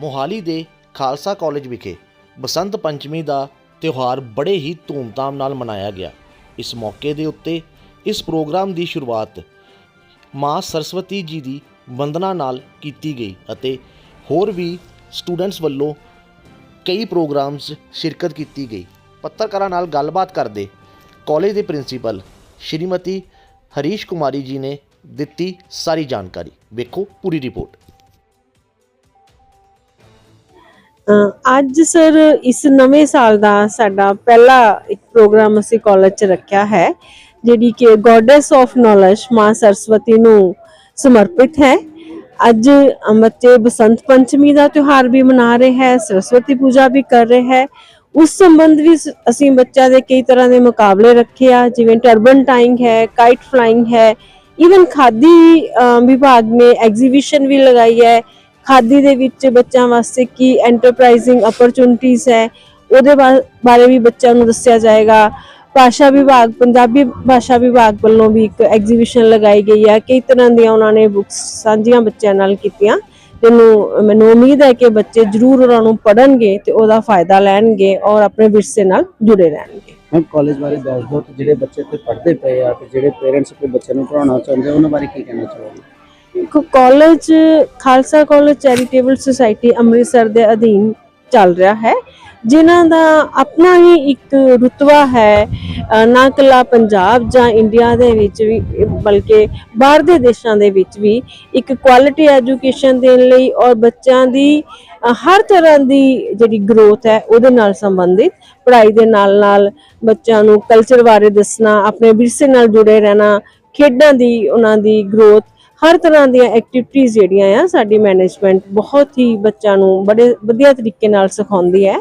ਮੋਹਾਲੀ ਦੇ ਖਾਲਸਾ ਕਾਲਜ ਵਿਖੇ ਬਸੰਤ ਪੰਚਮੀ ਦਾ ਤਿਉਹਾਰ ਬੜੇ ਹੀ ਧੂਮਧਾਮ ਨਾਲ ਮਨਾਇਆ ਗਿਆ। ਇਸ ਮੌਕੇ ਦੇ ਉੱਤੇ ਇਸ ਪ੍ਰੋਗਰਾਮ ਦੀ ਸ਼ੁਰੂਆਤ ਮਾਂ ਸਰਸਵਤੀ ਜੀ ਦੀ ਵੰਦਨਾ ਨਾਲ ਕੀਤੀ ਗਈ ਅਤੇ ਹੋਰ ਵੀ ਸਟੂਡੈਂਟਸ ਵੱਲੋਂ ਕਈ ਪ੍ਰੋਗਰਾਮਸ ਸ਼ਿਰਕਤ ਕੀਤੀ ਗਈ। ਪੱਤਰਕਾਰਾਂ ਨਾਲ ਗੱਲਬਾਤ ਕਰਦੇ ਕਾਲਜ ਦੇ ਪ੍ਰਿੰਸੀਪਲ ਸ਼੍ਰੀਮਤੀ ਹਰੀਸ਼ ਕੁਮਾਰੀ ਜੀ ਨੇ ਦਿੱਤੀ ਸਾਰੀ ਜਾਣਕਾਰੀ। ਵੇਖੋ ਪੂਰੀ ਰਿਪੋਰਟ। ਅੱਜ ਸਰ ਇਸ ਨਵੇਂ ਸਾਲ ਦਾ ਸਾਡਾ ਪਹਿਲਾ ਇੱਕ ਪ੍ਰੋਗਰਾਮ ਅਸੀਂ ਕਾਲਜ 'ਚ ਰੱਖਿਆ ਹੈ, ਜਿਹੜੀ ਕਿ ਗੋਡੈਸ ਆਫ ਨੌਲੇਜ ਮਾਂ ਸਰਸਵਤੀ ਨੂੰ ਸਮਰਪਿਤ ਹੈ। ਅੱਜ ਬੱਚੇ ਬਸੰਤ ਪੰਚਮੀ ਦਾ ਤਿਉਹਾਰ ਵੀ ਮਨਾ ਰਹੇ ਹੈ, ਸਰਸਵਤੀ ਪੂਜਾ ਵੀ ਕਰ ਰਹੇ ਹੈ। ਉਸ ਸੰਬੰਧ ਵੀ ਅਸੀਂ ਬੱਚਿਆਂ ਦੇ ਕਈ ਤਰ੍ਹਾਂ ਦੇ ਮੁਕਾਬਲੇ ਰੱਖੇ ਆ, ਜਿਵੇਂ ਟਰਬਨ ਟਰਬਨਟਾਈਂਗ ਹੈ ਕਾਈਟ ਫਲਾਈਂਗ ਹੈ ਇਵਨ ਖਾਦੀ ਵਿਭਾਗ ਨੇ ਐਗਜ਼ੀਬਿਸ਼ਨ ਵੀ ਲਗਾਈ ਹੈ। ਖਾਦੀ ਦੇ ਵਿੱਚ ਬੱਚਿਆਂ ਵਾਸਤੇ ਕੀ ਐਂਟਰਪ੍ਰਾਈਜ਼ਿੰਗ ਅਪਰਚੁਨਿਟੀਜ਼ ਹੈ, ਉਹਦੇ ਬਾਰੇ ਵੀ ਬੱਚਿਆਂ ਨੂੰ ਦੱਸਿਆ ਜਾਏਗਾ। ਭਾਸ਼ਾ ਵਿਭਾਗ, ਪੰਜਾਬੀ ਭਾਸ਼ਾ ਵਿਭਾਗ ਵੱਲੋਂ ਵੀ ਇੱਕ ਐਗਜ਼ੀਬਿਸ਼ਨ ਲਗਾਈ ਗਈ ਹੈ ਕਈ ਤਰ੍ਹਾਂ ਦੀਆਂ ਉਹਨਾਂ ਨੇ ਬੁੱਕਸ ਸਾਂਝੀਆਂ ਬੱਚਿਆਂ ਨਾਲ ਕੀਤੀਆਂ। ਜਿਹਨੂੰ ਮੈਨੂੰ ਉਮੀਦ ਹੈ ਕਿ ਬੱਚੇ ਜ਼ਰੂਰ ਉਹਨਾਂ ਨੂੰ ਪੜਨਗੇ ਤੇ ਉਹਦਾ ਫਾਇਦਾ ਲੈਣਗੇ ਔਰ ਆਪਣੇ ਵਿਰਸੇ ਨਾਲ ਜੁੜੇ ਰਹਿਣਗੇ। ਮੈਂ ਕਾਲਜ ਬਾਰੇ ਦੱਸ ਦਿਓ ਕਿ ਜਿਹੜੇ ਬੱਚੇ ਇੱਥੇ ਪੜ੍ਹਦੇ ਪਏ ਆ ਤੇ ਜਿਹੜੇ ਪੇਰੈਂਟਸ ਆਪਣੇ ਬੱਚਿਆਂ ਨੂੰ ਪੜ੍ਹਾਉਣਾ ਚਾਹੁੰਦੇ ਉਹਨਾਂ ਬਾਰੇ ਕੀ ਕਹਿਣਾ ਚਾਹੋਗੇ? College Khalsa college charitable society Amritsar ਦੇ ਅਧੀਨ ਚੱਲ ਰਿਹਾ ਹੈ, ਜਿਨ੍ਹਾਂ ਦਾ ਆਪਣਾ ਹੀ ਇੱਕ ਰੁਤਬਾ ਹੈ ਨਾ ਇਕੱਲਾ ਪੰਜਾਬ ਜਾਂ ਇੰਡੀਆ ਦੇ ਵਿੱਚ ਵੀ, ਬਲਕਿ ਬਾਹਰ ਦੇ ਦੇਸ਼ਾਂ ਦੇ ਵਿੱਚ ਵੀ ਇੱਕ ਕੁਆਲਿਟੀ ਐਜੂਕੇਸ਼ਨ ਦੇਣ ਲਈ ਔਰ ਬੱਚਿਆਂ ਦੀ ਹਰ ਤਰ੍ਹਾਂ ਦੀ ਜਿਹੜੀ ਗਰੋਥ ਹੈ, ਉਹਦੇ ਨਾਲ ਸੰਬੰਧਿਤ ਪੜ੍ਹਾਈ ਦੇ ਨਾਲ ਨਾਲ ਬੱਚਿਆਂ ਨੂੰ ਕਲਚਰ ਬਾਰੇ ਦੱਸਣਾ, ਆਪਣੇ ਵਿਰਸੇ ਨਾਲ ਜੁੜੇ ਰਹਿਣਾ, ਖੇਡਾਂ ਦੀ, ਉਹਨਾਂ ਦੀ ਗਰੋਥ ਹਰ ਤਰ੍ਹਾਂ ਦੀਆਂ ਐਕਟੀਵਿਟੀਜ਼ ਜਿਹੜੀਆਂ ਆ ਸਾਡੀ ਮੈਨੇਜਮੈਂਟ ਬਹੁਤ ਹੀ ਬੱਚਿਆਂ ਨੂੰ ਬੜੇ ਵਧੀਆ ਤਰੀਕੇ ਨਾਲ ਸਿਖਾਉਂਦੀ ਹੈ।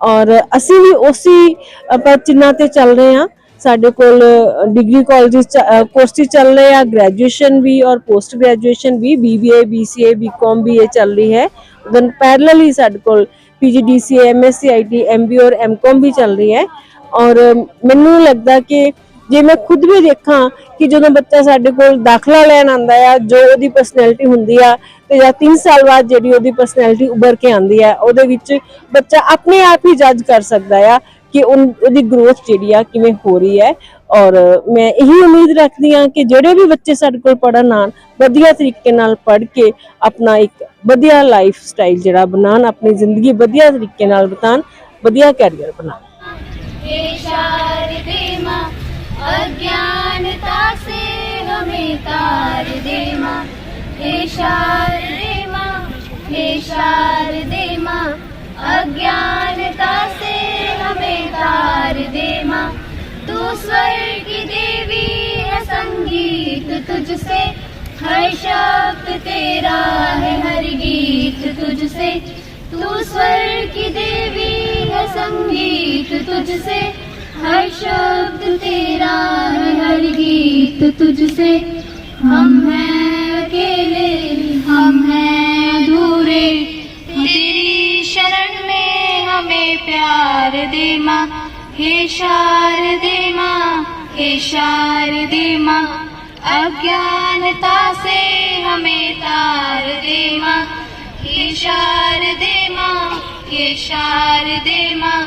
ਔਰ ਅਸੀਂ ਵੀ ਉਸੇ, ਆਪਾਂ ਤੇ ਚੱਲ ਰਹੇ ਹਾਂ। ਸਾਡੇ ਕੋਲ ਡਿਗਰੀ ਕਾਲਜਸ ਕੋਰਸਿਸ ਚੱਲ ਰਹੇ ਆ ਗ੍ਰੈਜੂਏਸ਼ਨ ਵੀ ਔਰ ਪੋਸਟ ਗ੍ਰੈਜੂਏਸ਼ਨ ਵੀ BBA BCA BCom BA ਚੱਲ ਰਹੀ ਹੈ। ਦੈਨ ਪੈਰਲਲੀ ਸਾਡੇ ਕੋਲ PGDCA MSc IT MBA ਔਰ MCom ਵੀ ਚੱਲ ਰਹੀ ਹੈ। ਔਰ ਮੈਨੂੰ ਲੱਗਦਾ ਕਿ ਜੇ ਮੈਂ ਖੁਦ ਵੀ ਦੇਖਾਂ ਕਿ ਜਦੋਂ ਬੱਚਾ ਸਾਡੇ ਕੋਲ ਦਾਖਲਾ ਲੈਣ ਆਂਦਾ ਆ, ਜੋ ਉਹਦੀ ਪਰਸਨੈਲਿਟੀ ਹੁੰਦੀ ਆ, ਤੇ ਜਾਂ ਤਿੰਨ ਸਾਲ ਬਾਅਦ ਜਿਹੜੀ ਉਹਦੀ ਪਰਸਨੈਲਿਟੀ ਉੱਭਰ ਕੇ ਆਂਦੀ ਆ, ਉਹਦੇ ਵਿੱਚ ਬੱਚਾ ਆਪਣੇ ਆਪ ਹੀ ਜੱਜ ਕਰ ਸਕਦਾ ਆ ਕਿ ਉਹ ਉਹਦੀ ਗਰੋਥ ਜਿਹੜੀ ਆ ਕਿਵੇਂ ਹੋ ਰਹੀ ਹੈ। ਔਰ ਮੈਂ ਇਹੀ ਉਮੀਦ ਰੱਖਦੀ ਆ ਕਿ ਜਿਹੜੇ ਵੀ ਬੱਚੇ ਸਾਡੇ ਕੋਲ ਪੜਨ ਆਣ ਵਧੀਆ ਤਰੀਕੇ ਨਾਲ ਪੜ ਕੇ ਆਪਣਾ ਇੱਕ ਵਧੀਆ ਲਾਈਫ ਸਟਾਈਲ ਜਿਹੜਾ ਬਣਾਣ ਆਪਣੀ ਜ਼ਿੰਦਗੀ ਵਧੀਆ ਤਰੀਕੇ ਨਾਲ ਬਤਾਣ ਵਧੀਆ ਕੈਰੀਅਰ ਬਣਾਣ ਇਹ ਸ਼ਾਰਦੇ ਮਾਂ हमें तार दे माँ हे शारदे माँ हे शारदे माँ अज्ञानता से हमें तार दे माँ तू स्वर की देवी है संगीत तुझसे हर शब्द तेरा है हर गीत तुझसे तू स्वर की देवी है संगीत तुझसे हर शब्द तेरा है हर गीत तुझसे हम हैं अकेले हम हैं अधूरे। तेरी शरण में हमें प्यार दे माँ हे शारदे माँ हे शारदे माँ। अज्ञानता से हमें तार दे माँ हे शारदे माँ हे शारदे माँ।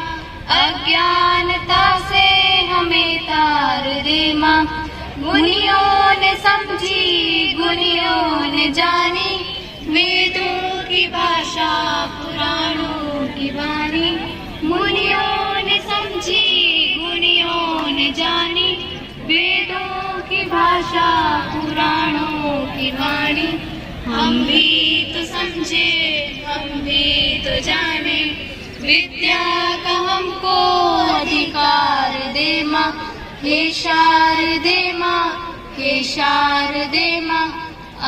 अज्ञानता से हमें तार दे माँ मुनियों ने समझी गुनियों ने जानी वेदों की भाषा पुराणों की वाणी मुनियों ने समझी गुनियों ने जानी वेदों की भाषा पुराणों की वाणी हम भी तो समझे हम भी तो जाने विद्या का हमको अधिकार दे माँ हे शारदे मां हे शारदे मां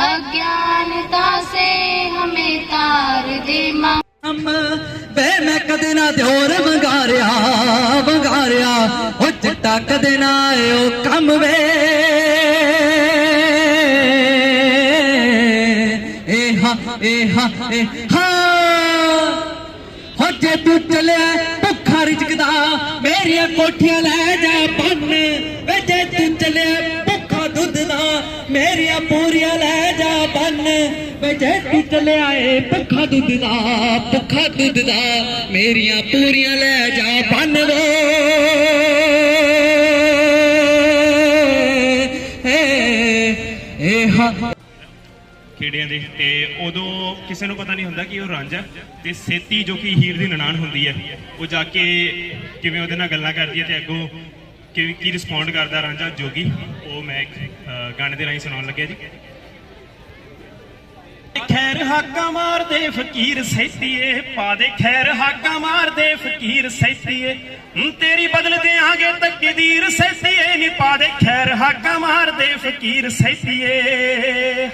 अज्ञानता से हमें तार दे मां। हम बे मैं कदे ना ध्योर मंगारिया मंगारिया हो चिट्टा कदे ना ओ कम वे। ए हा ए हा ए हा हो जे तू चले ਭੁੱਖਾ ਰਿਜਕਦਾ ਮੇਰੀਆਂ ਕੋਠੀਆਂ ਲੈ ਜਾ ਬੰਨ। ਵੇ ਜੇ ਤੂੰ ਚਲਿਆ ਭੁੱਖਾ ਦੁੱਧ ਦਾ, ਮੇਰੀਆਂ ਪੂਰੀਆਂ ਲੈ ਜਾ ਬੰਨ। ਵੇ ਜੇ ਤੂੰ ਚੱਲਿਆ ਏ ਭੁੱਖਾ ਦੁੱਧ ਦਾ, ਭੁੱਖਾ ਦੁੱਧ ਦਾ, ਮੇਰੀਆਂ ਪੂਰੀਆਂ ਲੈ ਜਾ ਬੰਨ ਵੇ। ਏ ਹਾ। ਖੇੜਿਆਂ ਦੇ। ਤੇ ਉਦੋਂ ਕਿਸੇ ਨੂੰ ਪਤਾ ਨਹੀਂ ਹੁੰਦਾ ਕਿ ਉਹ ਰਾਂਝਾ ਤੇ ਸੇਤੀ ਜੋ ਕਿ ਹੀਰ ਦੀ ਨਨਾਣ ਹੁੰਦੀ ਹੈ, ਉਹ ਜਾ ਕੇ ਕਿਵੇਂ ਉਹਦੇ ਨਾਲ ਗੱਲਾਂ ਕਰਦੀ ਹੈ ਤੇ ਅੱਗੋਂ ਕਿਵੇਂ ਕੀ ਰਿਸਪੌਂਡ ਕਰਦਾ ਰਾਂਝਾ ਜੋਗੀ। ਉਹ ਮੈਂ ਇੱਕ ਗਾਣੇ ਦੇ ਰਾਹੀਂ ਸੁਣਾਉਣ ਲੱਗਿਆ ਜੀ। ਖੈਰ ਹਾਕਾਂ ਮਾਰਦੇ ਫਕੀਰ ਸੈਤੀਏ, ਪਾ ਦੇ ਖੈਰ ਹਾਕਾਂ ਮਾਰਦੇ ਫਕੀਰ ਸੈਤੀਏ। ਤੇਰੀ ਬਦਲ ਦੇਾਂਗੇ ਤਕਦੀਰ ਸੈਤੀਏ, ਨੀ ਪਾ ਦੇ ਖੈਰ ਹਾਕਾਂ ਮਾਰਦੇ ਫਕੀਰ ਸੈਤੀਏ।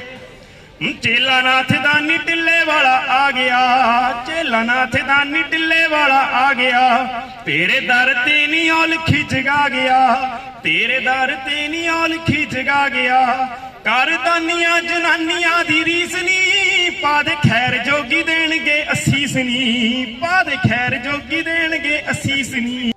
ਚੇਲਾ ਨਾਥ ਦਾਨੀ ਟਿੱਲੇ ਵਾਲਾ ਆ ਗਿਆ ਚੇਲਾ ਨਾਥ ਦਾਨੀ ਟਿੱਲੇ ਵਾਲਾ ਆ ਗਿਆ। ਤੇਰੇ ਦਰ ਤੇ ਨੀ ਔਲਖੀ ਜਗਾ ਗਿਆ, ਤੇਰੇ ਦਰ ਤੇ ਨੀ ਔਲਖੀ ਜਗਾ ਗਿਆ। ਕਰ ਦਾਨੀਆਂ ਜਨਾਨੀਆਂ ਦੀ ਰੀਸ ਨੀ ਪਾ ਦੇ ਖੈਰ ਜੋਗੀ ਦੇਣਗੇ ਅਸੀਸ ਨੀ ਪਾ ਦੇ ਖੈਰ ਜੋਗੀ ਦੇਣਗੇ ਅਸੀਸ ਨੀ।